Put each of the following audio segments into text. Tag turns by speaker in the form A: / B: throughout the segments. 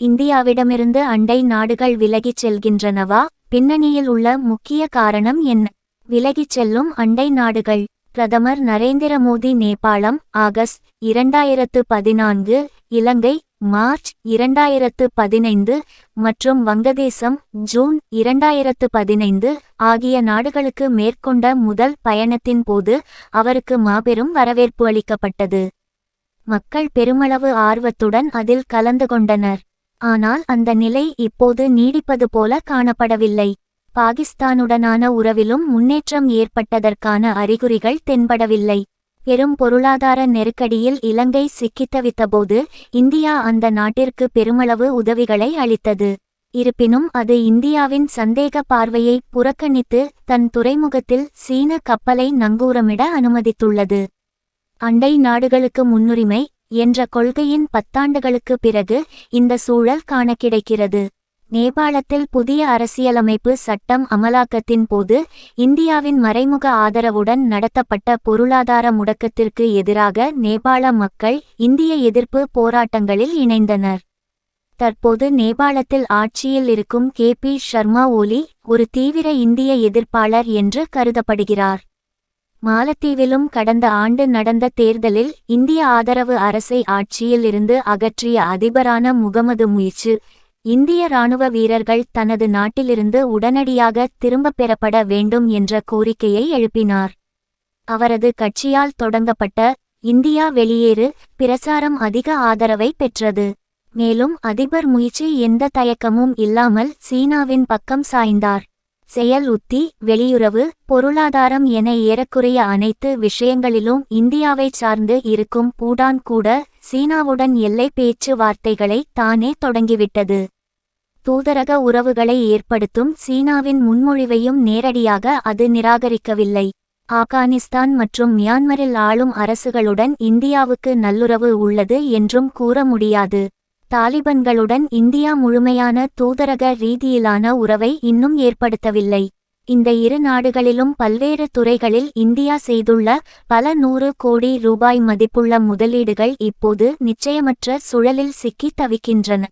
A: இந்தியாவிடமிருந்து அண்டை நாடுகள் விலகிச் செல்கின்றனவா? பின்னணியில் உள்ள முக்கிய காரணம் என்ன? விலகிச் செல்லும் அண்டை நாடுகள். பிரதமர் நரேந்திர மோடி நேபாளம் ஆகஸ்ட் இரண்டாயிரத்து பதினான்கு இலங்கை மார்ச் இரண்டாயிரத்து பதினைந்து மற்றும் வங்கதேசம் ஜூன் இரண்டாயிரத்து பதினைந்து ஆகிய நாடுகளுக்கு மேற்கொண்ட முதல் பயணத்தின் போது அவருக்கு மாபெரும் வரவேற்பு அளிக்கப்பட்டது. மக்கள் பெருமளவு ஆர்வத்துடன் அதில் கலந்து கொண்டனர். ஆனால் அந்த நிலை இப்போது நீடிப்பது போல காணப்படவில்லை. பாகிஸ்தானுடனான உறவிலும் முன்னேற்றம் ஏற்பட்டதற்கான அறிகுறிகள் தென்படவில்லை. பெரும் பொருளாதார நெருக்கடியில் இலங்கை சிக்கித்தவித்தபோது இந்தியா அந்த நாட்டிற்கு பெருமளவு உதவிகளை அளித்தது. இருப்பினும் அது இந்தியாவின் சந்தேக பார்வையை புறக்கணித்து தன் துறைமுகத்தில் சீன கப்பலை நங்கூரமிட அனுமதித்துள்ளது. அண்டை நாடுகளுக்கு முன்னுரிமை என்ற கொள்கையின் பத்தாண்டுகளுக்கு பிறகு இந்த சூழல் காண கிடைக்கிறது நேபாளத்தில் புதிய அரசியலமைப்பு சட்டம் அமலாக்கத்தின் போது இந்தியாவின் மறைமுக ஆதரவுடன் நடத்தப்பட்ட பொருளாதார முடக்கத்திற்கு எதிராக நேபாள மக்கள் இந்திய எதிர்ப்பு போராட்டங்களில் இணைந்தனர். தற்போது நேபாளத்தில் ஆட்சியில் இருக்கும் கே பி ஷர்மா ஒலி ஒரு தீவிர இந்திய எதிர்ப்பாளர் என்று கருதப்படுகிறார். மாலத்தீவிலும் கடந்த ஆண்டு நடந்த தேர்தலில் இந்திய ஆதரவு அரசை ஆட்சியில் இருந்து அகற்றிய அதிபரான முகமது முயிச்சு இந்திய ராணுவ வீரர்கள் தனது நாட்டிலிருந்து உடனடியாக திரும்பப் பெறப்பட வேண்டும் என்ற கோரிக்கையை எழுப்பினார். அவரது கட்சியால் தொடங்கப்பட்ட இந்தியா வெளியேறு பிரசாரம் அதிக ஆதரவை பெற்றது. மேலும் அதிபர் முயற்சி எந்த தயக்கமும் இல்லாமல் சீனாவின் பக்கம் சாய்ந்தார். செயல் உத்தி வெளியுறவு பொருளாதாரம் என ஏறக்குறைய அனைத்து விஷயங்களிலும் இந்தியாவைச் சார்ந்து இருக்கும் பூடான் கூட சீனாவுடன் எல்லை பேச்சுவார்த்தைகளை தானே தொடங்கிவிட்டது. தூதரக உறவுகளை ஏற்படுத்தும் சீனாவின் முன்மொழிவையும் நேரடியாக அது நிராகரிக்கவில்லை. ஆப்கானிஸ்தான் மற்றும் மியான்மரில் ஆளும் அரசுகளுடன் இந்தியாவுக்கு நல்லுறவு உள்ளது என்றும் கூற முடியாது. தாலிபன்களுடன் இந்தியா முழுமையான தூதரக ரீதியிலான உறவை இன்னும் ஏற்படுத்தவில்லை. இந்த இரு நாடுகளிலும் பல்வேறு துறைகளில் இந்தியா செய்துள்ள பல நூறு கோடி ரூபாய் மதிப்புள்ள முதலீடுகள் இப்போது நிச்சயமற்ற சுழலில் சிக்கி தவிக்கின்றன.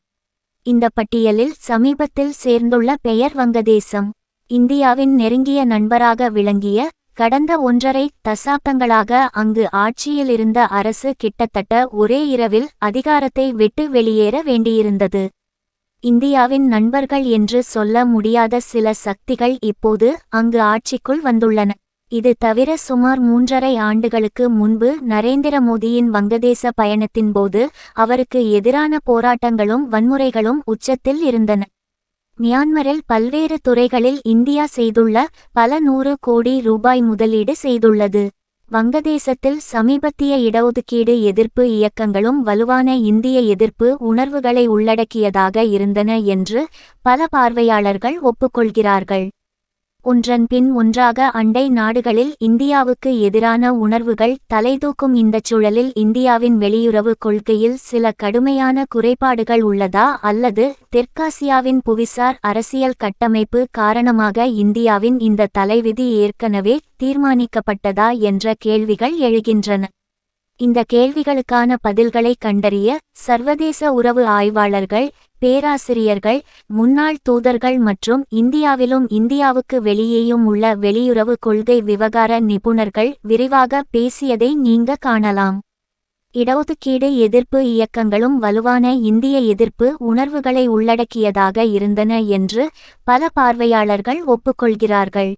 A: இந்த பட்டியலில் சமீபத்தில் சேர்ந்துள்ள பெயர் வங்கதேசம். இந்தியாவின் நெருங்கிய நண்பராக விளங்கிய கடந்த ஒன்றரை தசாப்தங்களாக அங்கு ஆட்சியில் இருந்த அரசு கிட்டத்தட்ட ஒரே இரவில் அதிகாரத்தை விட்டு வெளியேற வேண்டியிருந்தது. இந்தியாவின் நண்பர்கள் என்று சொல்ல முடியாத சில சக்திகள் இப்போது அங்கு ஆட்சிக்குள் வந்துள்ளன. இது தவிர சுமார் மூன்றரை ஆண்டுகளுக்கு முன்பு நரேந்திர மோடியின் வங்கதேச பயணத்தின் போது அவருக்கு எதிரான போராட்டங்களும் வன்முறைகளும் உச்சத்தில் இருந்தன. மியான்மரில் பல்வேறு துறைகளில் இந்தியா செய்துள்ள பல நூறு கோடி ரூபாய் முதலீடு செய்துள்ளது. வங்கதேசத்தில் சமீபத்திய இடஒதுக்கீடு எதிர்ப்பு இயக்கங்களும் வலுவான இந்திய எதிர்ப்பு உணர்வுகளை உள்ளடக்கியதாக இருந்தன என்று பல பார்வையாளர்கள் ஒப்புக்கொள்கிறார்கள். ஒன்றன்பின் ஒன்றாக அண்டை நாடுகளில் இந்தியாவுக்கு எதிரான உணர்வுகள் தலைதூக்கும் இந்தச் சூழலில் இந்தியாவின் வெளியுறவு கொள்கையில் சில கடுமையான குறைபாடுகள் உள்ளதா அல்லது தெற்காசியாவின் புவிசார் அரசியல் கட்டமைப்பு காரணமாக இந்தியாவின் இந்த தலைவிதி ஏற்கனவே தீர்மானிக்கப்பட்டதா என்ற கேள்விகள் எழுகின்றன. இந்த கேள்விகளுக்கான பதில்களை கண்டறிய சர்வதேச உறவு ஆய்வாளர்கள் பேராசிரியர்கள் முன்னாள் தூதர்கள் மற்றும் இந்தியாவிலும் இந்தியாவுக்கு வெளியேயும் உள்ள வெளியுறவு கொள்கை விவகார நிபுணர்கள் விரிவாக பேசியதை நீங்க காணலாம். இடஒதுக்கீடு எதிர்ப்பு இயக்கங்களும் வலுவான இந்திய எதிர்ப்பு உணர்வுகளை உள்ளடக்கியதாக இருந்தன என்று பல பார்வையாளர்கள் ஒப்புக்கொள்கிறார்கள்.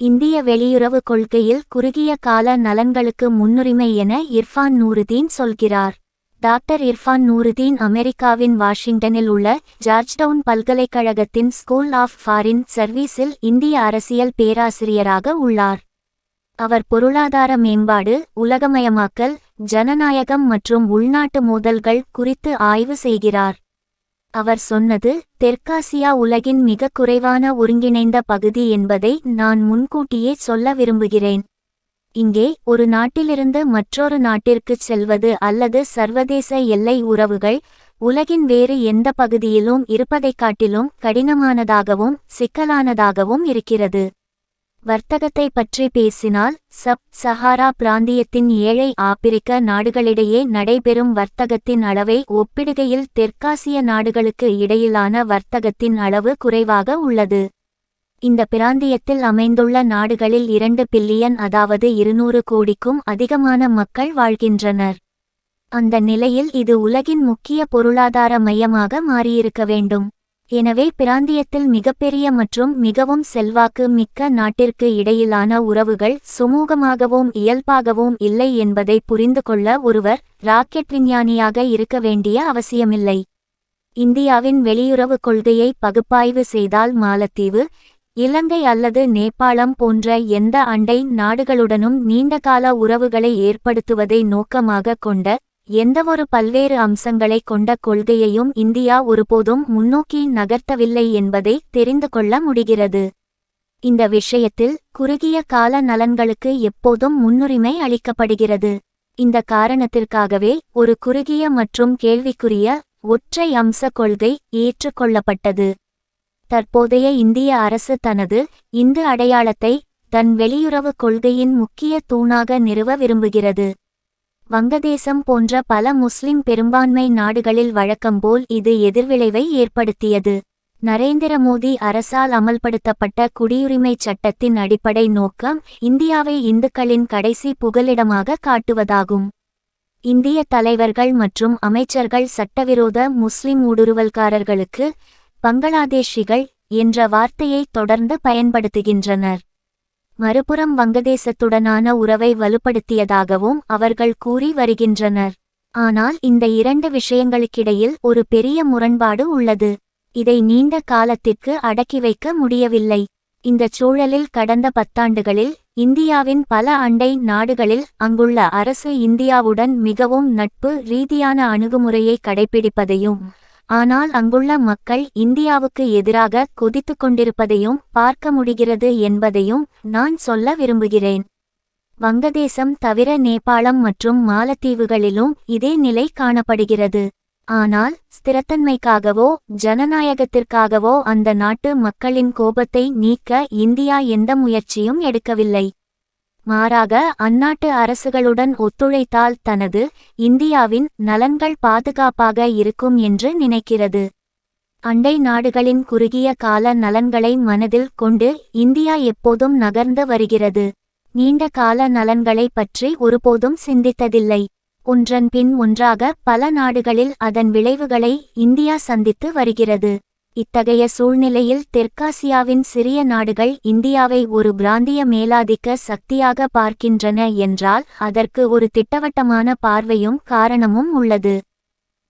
A: இந்திய வெளியுறவு கொள்கையில் குறுகிய கால நலன்களுக்கு முன்னுரிமை என இர்ஃபான் நூருதீன் சொல்கிறார். டாக்டர் இர்ஃபான் நூருதீன் அமெரிக்காவின் வாஷிங்டனில் உள்ள ஜார்ஜ்டவுன் பல்கலைக்கழகத்தின் ஸ்கூல் ஆஃப் ஃபாரின் சர்வீஸில் இந்திய அரசியல் பேராசிரியராக உள்ளார். அவர் பொருளாதார மேம்பாடு உலகமயமாக்கல் ஜனநாயகம் மற்றும் உள்நாட்டு மோதல்கள் குறித்து ஆய்வு செய்கிறார். அவர் சொன்னது தெற்காசியா உலகின் மிக குறைவான ஒருங்கிணைந்த பகுதி என்பதை நான் முன்கூட்டியே சொல்ல விரும்புகிறேன். இங்கே ஒரு நாட்டிலிருந்து மற்றொரு நாட்டிற்குச் செல்வது அல்லது சர்வதேச எல்லை உறவுகள் உலகின் வேறு எந்த பகுதியிலும் இருப்பதைக் காட்டிலும் கடினமானதாகவும் சிக்கலானதாகவும் இருக்கிறது. வர்த்தகத்தை பற்றி பேசினால் சப் சஹாரா பிராந்தியத்தின் ஏழை ஆப்பிரிக்க நாடுகளிடையே நடைபெறும் வர்த்தகத்தின் அளவை ஒப்பிடுகையில் தெற்காசிய நாடுகளுக்கு இடையிலான வர்த்தகத்தின் அளவு குறைவாக உள்ளது. இந்த பிராந்தியத்தில் அமைந்துள்ள நாடுகளில் இரண்டு பில்லியன் அதாவது இருநூறு கோடிக்கும் அதிகமான மக்கள் வாழ்கின்றனர். அந்த நிலையில் இது உலகின் முக்கிய பொருளாதார மையமாக மாறியிருக்க வேண்டும். எனவே பிராந்தியத்தில் மிகப்பெரிய மற்றும் மிகவும் செல்வாக்கு மிக்க நாட்டிற்கு இடையிலான உறவுகள் சுமூகமாகவும் இயல்பாகவும் இல்லை என்பதை புரிந்து கொள்ள ஒருவர் ராக்கெட் விஞ்ஞானியாக இருக்க வேண்டிய அவசியமில்லை. இந்தியாவின் வெளியுறவு கொள்கையை பகுப்பாய்வு செய்தால் மாலத்தீவு இலங்கை அல்லது நேபாளம் போன்ற எந்த அண்டை நாடுகளுடனும் நீண்டகால உறவுகளை ஏற்படுத்துவதை நோக்கமாக கொண்ட எந்தவொரு பல்வேறு அம்சங்களை கொண்ட கொள்கையையும் இந்தியா ஒருபோதும் முன்னோக்கி நகர்த்தவில்லை என்பதை தெரிந்து கொள்ள முடிகிறது. இந்த விஷயத்தில் குறுகிய கால நலன்களுக்கு எப்போதும் முன்னுரிமை அளிக்கப்படுகிறது. இந்த காரணத்திற்காகவே ஒரு குறுகிய மற்றும் கேள்விக்குரிய ஒற்றை அம்ச கொள்கை ஏற்றுக்கொள்ளப்பட்டது. தற்போதைய இந்திய அரசு தனது இந்து அடையாளத்தை தன் வெளியுறவு கொள்கையின் முக்கிய தூணாக நிறுவ விரும்புகிறது. வங்கதேசம் போன்ற பல முஸ்லிம் பெரும்பான்மை நாடுகளில் வழக்கம்போல் இது எதிர்விளைவை ஏற்படுத்தியது. நரேந்திர மோடி அரசால் அமல்படுத்தப்பட்ட குடியுரிமைச் சட்டத்தின் அடிப்படை நோக்கம் இந்தியாவை இந்துக்களின் கடைசி புகலிடமாக காட்டுவதாகும். இந்திய தலைவர்கள் மற்றும் அமைச்சர்கள் சட்டவிரோத முஸ்லிம் ஊடுருவல்காரர்களுக்கு பங்களாதேஷிகள் என்ற வார்த்தையை தொடர்ந்து பயன்படுத்துகின்றனர். மறுபுறம் வங்கதேசத்துடனான உறவை வலுப்படுத்தியதாகவும் அவர்கள் கூறி வருகின்றனர். ஆனால் இந்த இரண்டு விஷயங்களுக்கிடையில் ஒரு பெரிய முரண்பாடு உள்ளது. இதை நீண்ட காலத்திற்கு அடக்கி வைக்க முடியவில்லை. இந்தச் சூழலில் கடந்த பத்தாண்டுகளில் இந்தியாவின் பல அண்டை நாடுகளில் அங்குள்ள அரசு இந்தியாவுடன் மிகவும் நட்பு ரீதியான அணுகுமுறையை கடைபிடிப்பதையும் ஆனால் அங்குள்ள மக்கள் இந்தியாவுக்கு எதிராக கொதித்து கொண்டிருப்பதையும் பார்க்க முடிகிறது என்பதையும் நான் சொல்ல விரும்புகிறேன். வங்கதேசம் தவிர நேபாளம் மற்றும் மாலத்தீவுகளிலும் இதே நிலை காணப்படுகிறது. ஆனால் ஸ்திரத்தன்மைக்காகவோ ஜனநாயகத்திற்காகவோ அந்த நாட்டு மக்களின் கோபத்தை நீக்க இந்தியா எந்த முயற்சியும் எடுக்கவில்லை. மாறாக அந்நாட்டு அரசுகளுடன் ஒத்துழைத்தால் தனது இந்தியாவின் நலன்கள் பாதுகாப்பாக இருக்கும் என்று நினைக்கிறது. அண்டை நாடுகளின் குறுகிய கால நலன்களை மனதில் கொண்டு இந்தியா எப்போதும் நகர்ந்து வருகிறது. நீண்ட கால நலன்களை பற்றி ஒருபோதும் சிந்தித்ததில்லை. ஒன்றன் பின் ஒன்றாக பல நாடுகளில் அதன் விளைவுகளை இந்தியா சந்தித்து வருகிறது. இத்தகைய சூழ்நிலையில் தெற்காசியாவின் சிறிய நாடுகள் இந்தியாவை ஒரு பிராந்திய மேலாதிக்க சக்தியாக பார்க்கின்றன என்றால் அதற்கு ஒரு திட்டவட்டமான பார்வையும் காரணமும் உள்ளது.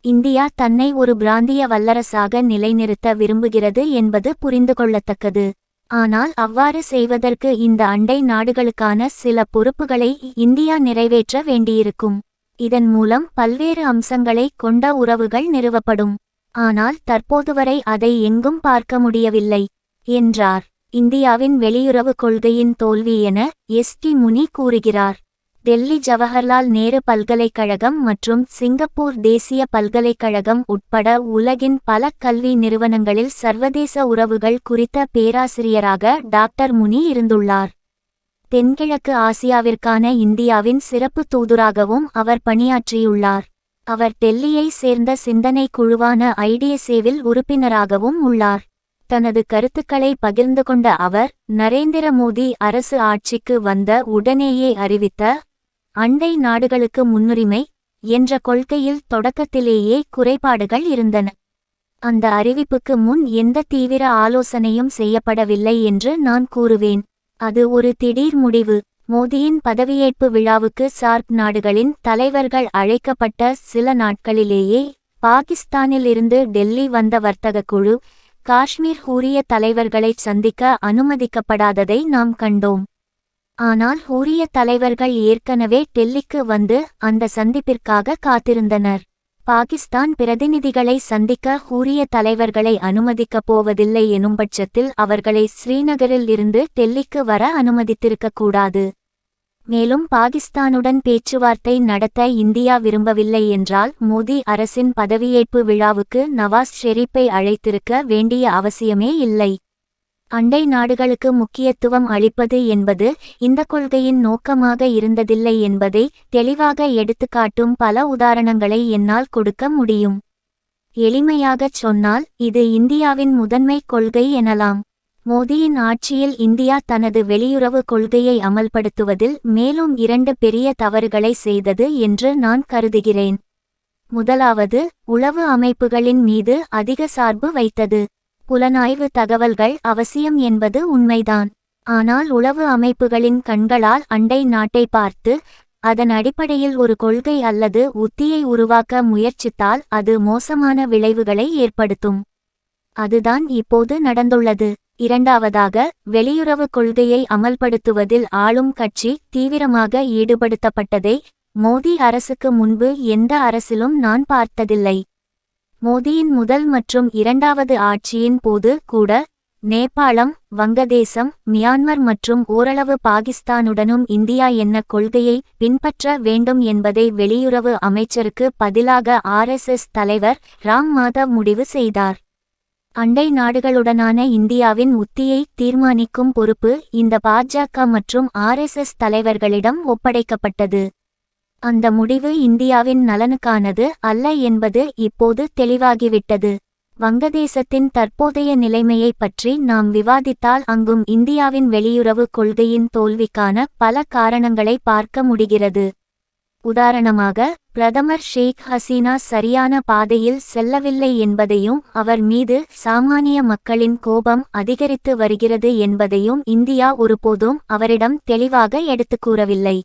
A: இந்தியா தன்னை ஒரு பிராந்திய வல்லரசாக நிலைநிறுத்த விரும்புகிறது என்பது புரிந்து கொள்ளத்தக்கது ஆனால் அவ்வாறு செய்வதற்கு இந்த அண்டை நாடுகளுக்கான சில பொறுப்புகளை இந்தியா நிறைவேற்ற வேண்டியிருக்கும். இதன் மூலம் பல்வேறு அம்சங்களை கொண்ட உறவுகள் நிறுவப்படும். ஆனால் தற்போது வரை அதை எங்கும் பார்க்க முடியவில்லை என்றார். இந்தியாவின் வெளியுறவு கொள்கையின் தோல்வி என எஸ். டி. முனி கூறுகிறார். டெல்லி ஜவஹர்லால் நேரு பல்கலைக்கழகம் மற்றும் சிங்கப்பூர் தேசிய பல்கலைக்கழகம் உட்பட உலகின் பல கல்வி நிறுவனங்களில் சர்வதேச உறவுகள் குறித்த பேராசிரியராக டாக்டர் முனி இருந்துள்ளார். தென்கிழக்கு ஆசியாவிற்கான இந்தியாவின் சிறப்பு தூதுராகவும் அவர் பணியாற்றியுள்ளார். அவர் டெல்லியை சேர்ந்த சிந்தனை குழுவான ஐடிஎஸ்ஏவில் உறுப்பினராகவும் உள்ளார். தனது கருத்துக்களை பகிர்ந்து கொண்ட அவர் நரேந்திர மோடி அரசு ஆட்சிக்கு வந்த உடனேயே அறிவித்த அண்டை நாடுகளுக்கு முன்னுரிமை என்ற கொள்கையில் தொடக்கத்திலேயே குறைபாடுகள் இருந்தன. அந்த அறிவிப்புக்கு முன் எந்த தீவிர ஆலோசனையும் செய்யப்படவில்லை என்று நான் கூறுவேன். அது ஒரு திடீர் முடிவு. மோடியின் பதவியேற்பு விழாவுக்கு சார்க் நாடுகளின் தலைவர்கள் அழைக்கப்பட்ட சில நாட்களிலேயே பாகிஸ்தானிலிருந்து டெல்லி வந்த வர்த்தக குழு காஷ்மீர் ஹூரிய தலைவர்களை சந்திக்க அனுமதிக்கப்படாததை நாம் கண்டோம். ஆனால் ஹூரிய தலைவர்கள் ஏற்கனவே டெல்லிக்கு வந்து அந்த சந்திப்பிற்காக காத்திருந்தனர். பாகிஸ்தான் பிரதிநிதிகளை சந்திக்க ஹூரிய தலைவர்களை அனுமதிக்கப் போவதில்லை எனும் பட்சத்தில் அவர்களை ஸ்ரீநகரில் இருந்து டெல்லிக்கு வர அனுமதித்திருக்கக்கூடாது மேலும் பாகிஸ்தானுடன் பேச்சுவார்த்தை நடத்த இந்தியா விரும்பவில்லை என்றால் மோடி அரசின் பதவியேற்பு விழாவுக்கு நவாஸ் ஷெரீப்பை அழைத்திருக்க வேண்டிய அவசியமே இல்லை. அண்டை நாடுகளுக்கு முக்கியத்துவம் அளிப்பது என்பது இந்த கொள்கையின் நோக்கமாக இருந்ததில்லை என்பதை தெளிவாக எடுத்துக்காட்டும் பல உதாரணங்களை என்னால் கொடுக்க முடியும். எளிமையாகச் சொன்னால் இது இந்தியாவின் முதன்மை கொள்கை எனலாம். மோடியின் ஆட்சியில் இந்தியா தனது வெளியுறவு கொள்கையை அமல்படுத்துவதில் மேலும் இரண்டு பெரிய தவறுகளை செய்தது என்று நான் கருதுகிறேன். முதலாவது உளவு அமைப்புகளின் மீது அதிக சார்பு வைத்தது. புலனாய்வு தகவல்கள் அவசியம் என்பது உண்மைதான். ஆனால் உளவு அமைப்புகளின் கண்களால் அண்டை நாட்டை பார்த்து அதன் அடிப்படையில் ஒரு கொள்கை அல்லது உத்தியை உருவாக்க முயற்சித்தால் அது மோசமான விளைவுகளை ஏற்படுத்தும். அதுதான் இப்போது நடந்துள்ளது. இரண்டாவதாக வெளியுறவு கொள்கையை அமல்படுத்துவதில் ஆளும் கட்சி தீவிரமாக ஈடுபடுத்தப்பட்டதை மோடி அரசுக்கு முன்பு எந்த அரசிலும் நான் பார்த்ததில்லை. மோடியின் முதல் மற்றும் இரண்டாவது ஆட்சியின் போது கூட நேபாளம் வங்கதேசம் மியான்மர் மற்றும் ஓரளவு பாகிஸ்தானுடனும் இந்தியா என்ன கொள்கையை பின்பற்ற வேண்டும் என்பதை வெளியுறவு அமைச்சருக்கு பதிலாக ஆர்எஸ்எஸ் தலைவர் ராம் மாதவ் முடிவு செய்தார். அண்டை நாடுகளுடனான இந்தியாவின் உத்தியை தீர்மானிக்கும் பொறுப்பு இந்த பாஜக மற்றும் ஆர்எஸ்எஸ் தலைவர்களிடம் ஒப்படைக்கப்பட்டது. அந்த முடிவு இந்தியாவின் நலனுக்கானது அல்ல என்பது இப்போது தெளிவாகிவிட்டது. வங்கதேசத்தின் தற்போதைய நிலைமையை பற்றி நாம் விவாதித்தால் அங்கும் இந்தியாவின் வெளியுறவு கொள்கையின் தோல்விக்கான பல காரணங்களை பார்க்க முடிகிறது. உதாரணமாக பிரதமர் ஷேக் ஹசீனா சரியான பாதையில் செல்லவில்லை என்பதையும் அவர் மீது சாமானிய மக்களின் கோபம் அதிகரித்து வருகிறது என்பதையும் இந்தியா ஒருபோதும் அவரிடம் தெளிவாக எடுத்துக் கூறவில்லை.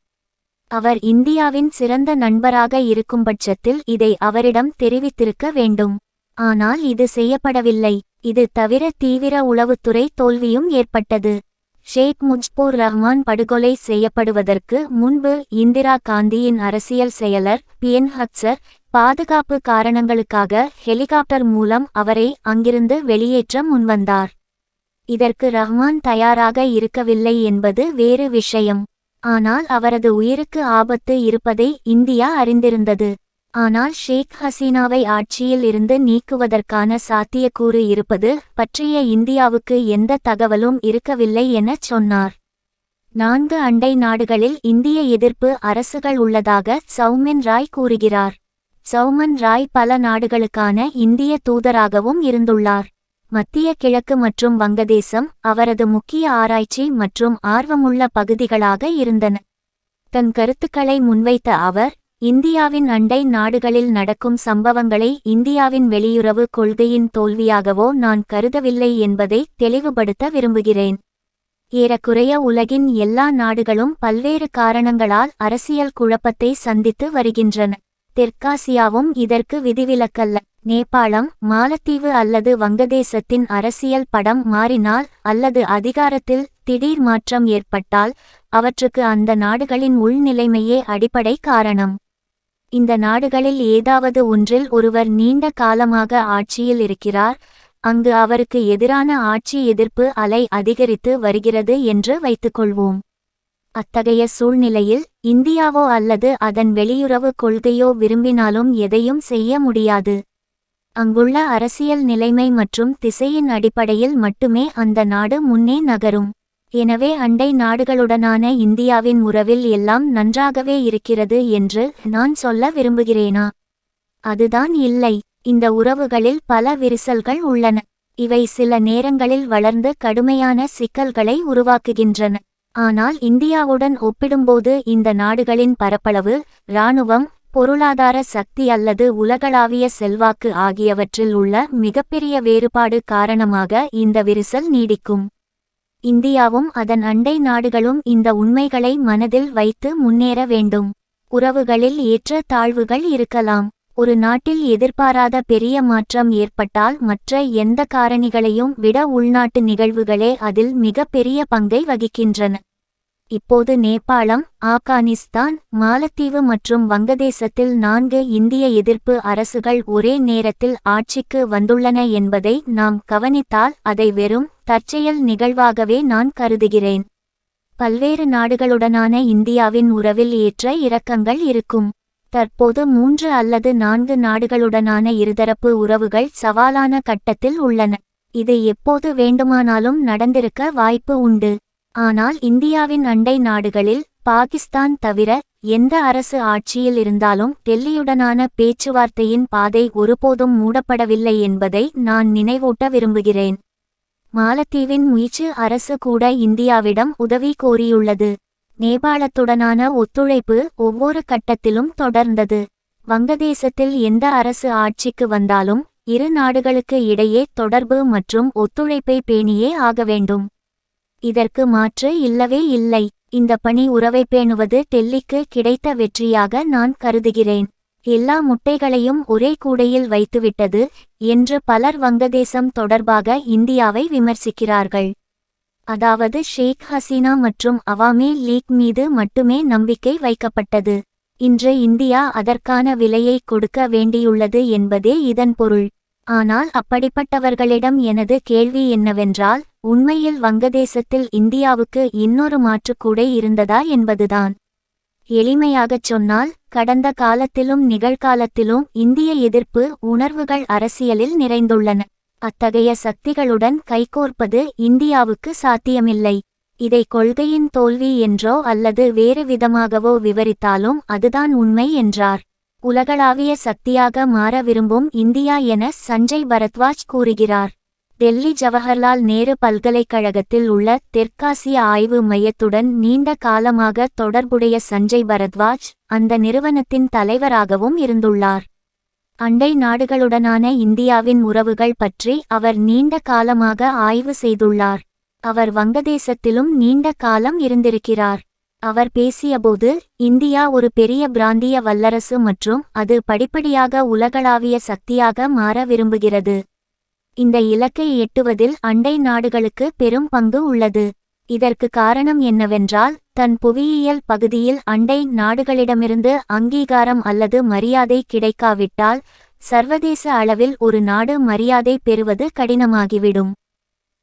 A: அவர் இந்தியாவின் சிறந்த நண்பராக இருக்கும் பட்சத்தில் இதை அவரிடம் தெரிவித்திருக்க வேண்டும். ஆனால் இது செய்யப்படவில்லை. இது தவிர தீவிர உளவுத்துறை தோல்வியும் ஏற்பட்டது. ஷேக் முஜ்பூர் ரஹ்மான் படுகொலை செய்யப்படுவதற்கு முன்பு இந்திரா காந்தியின் அரசியல் செயலர் பிஎன் ஹக்சர் பாதுகாப்பு காரணங்களுக்காக ஹெலிகாப்டர் மூலம் அவரை அங்கிருந்து வெளியேற்ற முன்வந்தார். இதற்கு ரஹ்மான் தயாராக இருக்கவில்லை என்பது வேறு விஷயம். ஆனால் அவரது உயிருக்கு ஆபத்து இருப்பதை இந்தியா அறிந்திருந்தது. ஆனால் ஷேக் ஹசீனாவை ஆட்சியில் இருந்து நீக்குவதற்கான சாத்தியக்கூறு இருப்பது பற்றிய இந்தியாவுக்கு எந்த தகவலும் இருக்கவில்லை எனச் சொன்னார். நான்கு அண்டை நாடுகளில் இந்திய எதிர்ப்பு அரசுகள் உள்ளதாக சௌமின் ராய் கூறுகிறார். சௌமன் ராய் பல நாடுகளுக்கான இந்திய தூதராகவும் இருந்துள்ளார். மத்திய கிழக்கு மற்றும் வங்கதேசம் அவரது முக்கிய ஆராய்ச்சி மற்றும் ஆர்வமுள்ள பகுதிகளாக இருந்தன. தன் கருத்துக்களை முன்வைத்த அவர் இந்தியாவின் அண்டை நாடுகளில் நடக்கும் சம்பவங்களை இந்தியாவின் வெளியுறவு கொள்கையின் தோல்வியாகவோ நான் கருதவில்லை என்பதை தெளிவுபடுத்த விரும்புகிறேன். ஏறக்குறைய உலகின் எல்லா நாடுகளும் பல்வேறு காரணங்களால் அரசியல் குழப்பத்தை சந்தித்து வருகின்றன. தெற்காசியாவும் இதற்கு விதிவிலக்கல்ல. நேபாளம் மாலத்தீவு அல்லது வங்கதேசத்தின் அரசியல் படம் மாறினால் அல்லது அதிகாரத்தில் திடீர் மாற்றம் ஏற்பட்டால் அவற்றுக்கு அந்த நாடுகளின் உள்நிலைமையே அடிப்படை காரணம். இந்த நாடுகளில் ஏதாவது ஒன்றில் ஒருவர் நீண்ட காலமாக ஆட்சியில் இருக்கிறார் அங்கு அவருக்கு எதிரான ஆட்சி எதிர்ப்பு அலை அதிகரித்து வருகிறது என்று வைத்துக்கொள்வோம். அத்தகைய சூழ்நிலையில் இந்தியாவோ அல்லது அதன் வெளியுறவு கொள்கையோ விரும்பினாலும் எதையும் செய்ய முடியாது. அங்குள்ள அரசியல் நிலைமை மற்றும் திசையின் அடிப்படையில் மட்டுமே அந்த நாடு முன்னே நகரும். எனவே அண்டை நாடுகளுடனான இந்தியாவின் உறவில் எல்லாம் நன்றாகவே இருக்கிறது என்று நான் சொல்ல விரும்புகிறேனா? அதுதான் இல்லை. இந்த உறவுகளில் பல விரிசல்கள் உள்ளன. இவை சில நேரங்களில் வளர்ந்து கடுமையான சிக்கல்களை உருவாக்குகின்றன. ஆனால் இந்தியாவுடன் ஒப்பிடும்போது இந்த நாடுகளின் பரப்பளவு இராணுவம் பொருளாதார சக்தி அல்லது உலகளாவிய செல்வாக்கு ஆகியவற்றில் உள்ள மிகப்பெரிய வேறுபாடு காரணமாக இந்த விரிசல் நீடிக்கும். இந்தியாவும் அதன் அண்டை நாடுகளும் இந்த உண்மைகளை மனதில் வைத்து முன்னேற வேண்டும். உறவுகளில் ஏற்ற தாழ்வுகள் இருக்கலாம். ஒரு நாட்டில் எதிர்பாராத பெரிய மாற்றம் ஏற்பட்டால் மற்ற எந்த காரணிகளையும் விட உள்நாட்டு நிகழ்வுகளே அதில் மிக பெரிய பங்கை வகிக்கின்றன. இப்போது நேபாளம் ஆப்கானிஸ்தான் மாலத்தீவு மற்றும் வங்கதேசத்தில் நான்கு இந்திய எதிர்ப்பு அரசுகள் ஒரே நேரத்தில் ஆட்சிக்கு வந்துள்ளன என்பதை நாம் கவனித்தால் அதை வெறும் தற்செயல் நிகழ்வாகவே நான் கருதுகிறேன். பல்வேறு நாடுகளுடனான இந்தியாவின் உறவில் ஏற்ற இறக்கங்கள் இருக்கும். தற்போது மூன்று அல்லது நான்கு நாடுகளுடனான இருதரப்பு உறவுகள் சவாலான கட்டத்தில் உள்ளன. இது எப்போது வேண்டுமானாலும் நடந்திருக்க வாய்ப்பு உண்டு. ஆனால் இந்தியாவின் அண்டை நாடுகளில் பாகிஸ்தான் தவிர எந்த அரசு ஆட்சியில் இருந்தாலும் டெல்லியுடனான பேச்சுவார்த்தையின் பாதை ஒருபோதும் மூடப்படவில்லை என்பதை நான் நினைவூட்ட விரும்புகிறேன். மாலத்தீவின் முயற்சி அரசு கூட இந்தியாவிடம் உதவி கோரியுள்ளது. நேபாளத்துடனான ஒத்துழைப்பு ஒவ்வொரு கட்டத்திலும் தொடர்ந்தது. வங்கதேசத்தில் எந்த அரசு ஆட்சிக்கு வந்தாலும் இரு நாடுகளுக்கு இடையே தொடர்பு மற்றும் ஒத்துழைப்பை பேணியே ஆக வேண்டும். இதற்கு மாற்று இல்லவே இல்லை. இந்த பணி உறவை பேணுவது டெல்லிக்கு கிடைத்த வெற்றியாக நான் கருதுகிறேன். எல்லா முட்டைகளையும் ஒரே கூடையில் வைத்துவிட்டது என்று பலர் வங்கதேசம் தொடர்பாக இந்தியாவை விமர்சிக்கிறார்கள். அதாவது ஷேக் ஹசீனா மற்றும் அவாமி லீக் மீது மட்டுமே நம்பிக்கை வைக்கப்பட்டது. இன்று இந்தியா அதற்கான விலையை கொடுக்க வேண்டியுள்ளது என்பதே இதன் பொருள். ஆனால் அப்படிப்பட்டவர்களிடம் எனது கேள்வி என்னவென்றால் உண்மையில் வங்கதேசத்தில் இந்தியாவுக்கு இன்னொரு மாற்றுக்கூடை இருந்ததா என்பதுதான். எளிமையாகச் சொன்னால் கடந்த காலத்திலும் நிகழ்காலத்திலும் இந்திய எதிர்ப்பு உணர்வுகள் அரசியலில் நிறைந்துள்ளன. அத்தகைய சக்திகளுடன் கைகோர்ப்பது இந்தியாவுக்கு சாத்தியமில்லை. இதை கொள்கையின் தோல்வி என்றோ அல்லது வேறு விதமாகவோ விவரித்தாலும் அதுதான் உண்மை என்றார். உலகளாவிய சக்தியாக மாற விரும்பும் இந்தியா என சஞ்சய் பரத்வாஜ் கூறுகிறார். டெல்லி ஜவஹர்லால் நேரு பல்கலைக்கழகத்தில் உள்ள தெற்காசிய ஆய்வு மையத்துடன் நீண்ட காலமாக தொடர்புடைய சஞ்சய் பரத்வாஜ் அந்த நிறுவனத்தின் தலைவராகவும் இருந்துள்ளார். அண்டை நாடுகளுடனான இந்தியாவின் உறவுகள் பற்றி அவர் நீண்ட காலமாக ஆய்வு செய்துள்ளார். அவர் வங்கதேசத்திலும் நீண்ட காலம் இருந்திருக்கிறார். அவர் பேசியபோது இந்தியா ஒரு பெரிய பிராந்திய வல்லரசு மற்றும் அது படிப்படியாக உலகளாவிய சக்தியாக மாற விரும்புகிறது. இந்த இலக்கை எட்டுவதில் அண்டை நாடுகளுக்கு பெரும் பங்கு உள்ளது. இதற்கு காரணம் என்னவென்றால் தன் புவியியல் பகுதியில் அண்டை நாடுகளிடமிருந்து அங்கீகாரம் அல்லது மரியாதை கிடைக்காவிட்டால் சர்வதேச அளவில் ஒரு நாடு மரியாதை பெறுவது கடினமாகிவிடும்.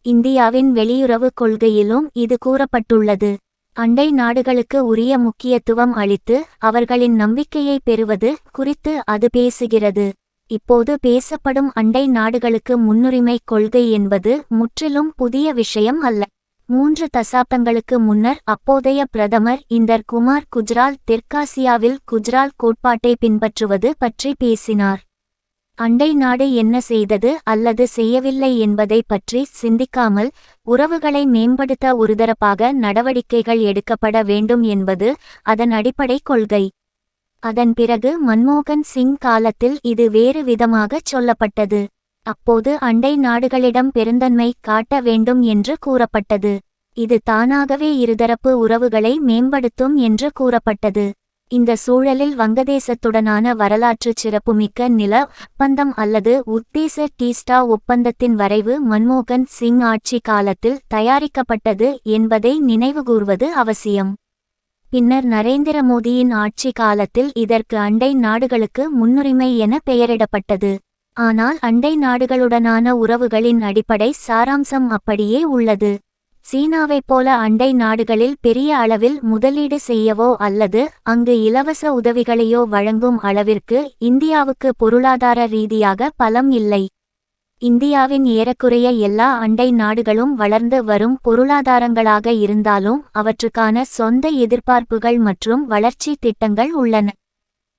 A: இந்தியாவின் வெளியுறவு கொள்கையிலும் இது கூறப்பட்டுள்ளது. அண்டை நாடுகளுக்கு உரிய முக்கியத்துவம் அளித்து அவர்களின் நம்பிக்கையை பெறுவது குறித்து அது பேசுகிறது. இப்போது பேசப்படும் அண்டை நாடுகளுக்கு முன்னுரிமை கொள்கை என்பது முற்றிலும் புதிய விஷயம் அல்ல. மூன்று தசாப்தங்களுக்கு முன்னர் அப்போதைய பிரதமர் இந்தர் குமார் குஜ்ரால் தெற்காசியாவில் குஜ்ரால் கோட்பாட்டை பின்பற்றுவது பற்றி பேசினார். அண்டை நாடு என்ன செய்தது அல்லது செய்யவில்லை என்பதை பற்றி சிந்திக்காமல் உறவுகளை மேம்படுத்த ஒருதரப்பாக நடவடிக்கைகள் எடுக்கப்பட வேண்டும் என்பது அதன் அடிப்படை கொள்கை. அதன் பிறகு மன்மோகன் சிங் காலத்தில் இது வேறு விதமாகச் சொல்லப்பட்டது. அப்போது அண்டை நாடுகளிடம் பெருந்தன்மை காட்ட வேண்டும் என்று கூறப்பட்டது. இது தானாகவே இருதரப்பு உறவுகளை மேம்படுத்தும் என்று கூறப்பட்டது. இந்த சூழலில் வங்கதேசத்துடனான வரலாற்று சிறப்புமிக்க நில ஒப்பந்தம் அல்லது உத்தேச டீஸ்டா ஒப்பந்தத்தின் வரைவு மன்மோகன் சிங் ஆட்சி காலத்தில் தயாரிக்கப்பட்டது என்பதை நினைவுகூர்வது அவசியம். பின்னர் நரேந்திர மோடியின் ஆட்சி காலத்தில் இதற்கு அண்டை நாடுகளுக்கு முன்னுரிமை என பெயரிடப்பட்டது. ஆனால் அண்டை நாடுகளுடனான உறவுகளின் அடிப்படை சாராம்சம் அப்படியே உள்ளது. சீனாவைப் போல அண்டை நாடுகளில் பெரிய அளவில் முதலீடு செய்யவோ அல்லது அங்கு இலவச உதவிகளையோ வழங்கும் அளவிற்கு இந்தியாவுக்கு பொருளாதார ரீதியாக பலம் இல்லை. இந்தியாவின் ஏறக்குறைய எல்லா அண்டை நாடுகளும் வளர்ந்து வரும் பொருளாதாரங்களாக இருந்தாலும் அவற்றுக்கான சொந்த எதிர்பார்ப்புகள் மற்றும் வளர்ச்சி திட்டங்கள் உள்ளன.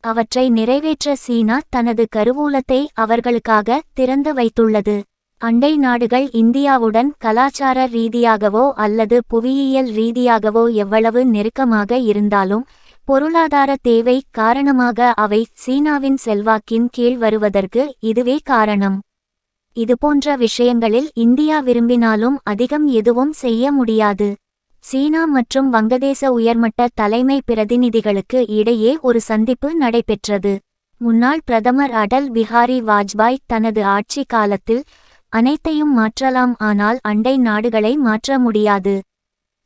A: அவற்றை நிறைவேற்ற சீனா தனது கருவூலத்தை அவர்களுக்காக திறந்து வைத்துள்ளது. அண்டை நாடுகள் இந்தியாவுடன் கலாச்சார ரீதியாகவோ அல்லது புவியியல் ரீதியாகவோ எவ்வளவு நெருக்கமாக இருந்தாலும் பொருளாதார தேவை காரணமாக அவை சீனாவின் செல்வாக்கின் கீழ் வருவதற்கு இதுவே காரணம். இதுபோன்ற விஷயங்களில் இந்தியா விரும்பினாலும் அதிகம் எதுவும் செய்ய முடியாது. சீனா மற்றும் வங்கதேச உயர்மட்ட தலைமை பிரதிநிதிகளுக்கு இடையே ஒரு சந்திப்பு நடைபெற்றது. முன்னாள் பிரதமர் அடல் பிஹாரி வாஜ்பாய் தனது ஆட்சி காலத்தில் அனைத்தையும் மாற்றலாம் ஆனால் அண்டை நாடுகளை மாற்ற முடியாது.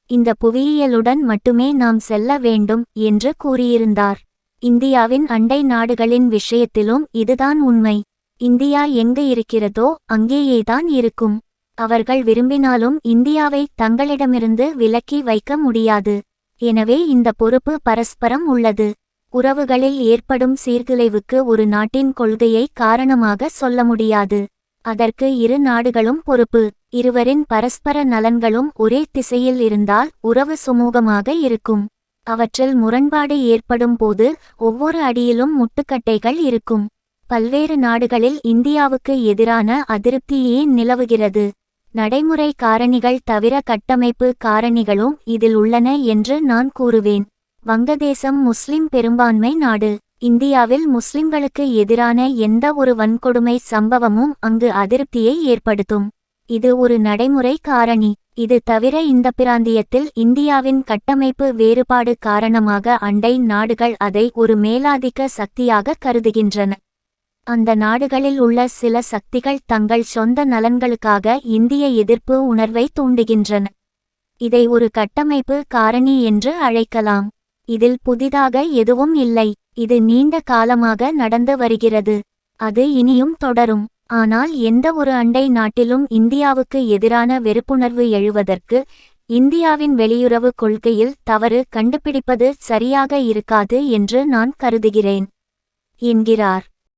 A: இந்த புவியியலுடன் மட்டுமே நாம் செல்ல வேண்டும் என்று கூறியிருந்தார். இந்தியாவின் அண்டை நாடுகளின் விஷயத்திலும் இதுதான் உண்மை. இந்தியா எங்கு இருக்கிறதோ அங்கேயேதான் இருக்கும். அவர்கள் விரும்பினாலும் இந்தியாவை தங்களிடமிருந்து விலக்கி வைக்க முடியாது. எனவே இந்த பொறுப்பு பரஸ்பரம் உள்ளது. உறவுகளில் ஏற்படும் சீர்குலைவுக்கு ஒரு நாட்டின் கொள்கையை காரணமாக சொல்ல முடியாது. அதற்கு இரு நாடுகளும் பொறுப்பு. இருவரின் பரஸ்பர நலன்களும் ஒரே திசையில் இருந்தால் உறவு சுமூகமாக இருக்கும். அவற்றில் முரண்பாடு ஏற்படும் போது ஒவ்வொரு அடியிலும் முட்டுக்கட்டைகள் இருக்கும். பல்வேறு நாடுகளில் இந்தியாவுக்கு எதிரான அதிருப்தி ஏன் நிலவுகிறது? நடைமுறை காரணிகள் தவிர கட்டமைப்பு காரணிகளும் இதில் உள்ளன என்று நான் கூறுவேன். வங்கதேசம் முஸ்லிம் பெரும்பான்மை நாடு. இந்தியாவில் முஸ்லிம்களுக்கு எதிரான எந்த ஒரு வன்கொடுமை சம்பவமும் அங்கு அதிருப்தியை ஏற்படுத்தும். இது ஒரு நடைமுறை காரணி. இது தவிர இந்த பிராந்தியத்தில் இந்தியாவின் கட்டமைப்பு வேறுபாடு காரணமாக அண்டை நாடுகள் அதை ஒரு மேலாதிக்க சக்தியாக கருதுகின்றன. அந்த நாடுகளில் உள்ள சில சக்திகள் தங்கள் சொந்த நலன்களுக்காக இந்திய எதிர்ப்பு உணர்வை தூண்டுகின்றன. இதை ஒரு கட்டமைப்பு காரணி என்று அழைக்கலாம். இதில் புதிதாக எதுவும் இல்லை. இது நீண்ட காலமாக நடந்து வருகிறது. அது இனியும் தொடரும். ஆனால் எந்த ஒரு அண்டை நாட்டிலும் இந்தியாவுக்கு எதிரான வெறுப்புணர்வு எழுவதற்கு இந்தியாவின் வெளியுறவு கொள்கையில் தவறு கண்டுபிடிப்பது சரியாக இருக்காது என்று நான் கருதுகிறேன். என்கிறார்.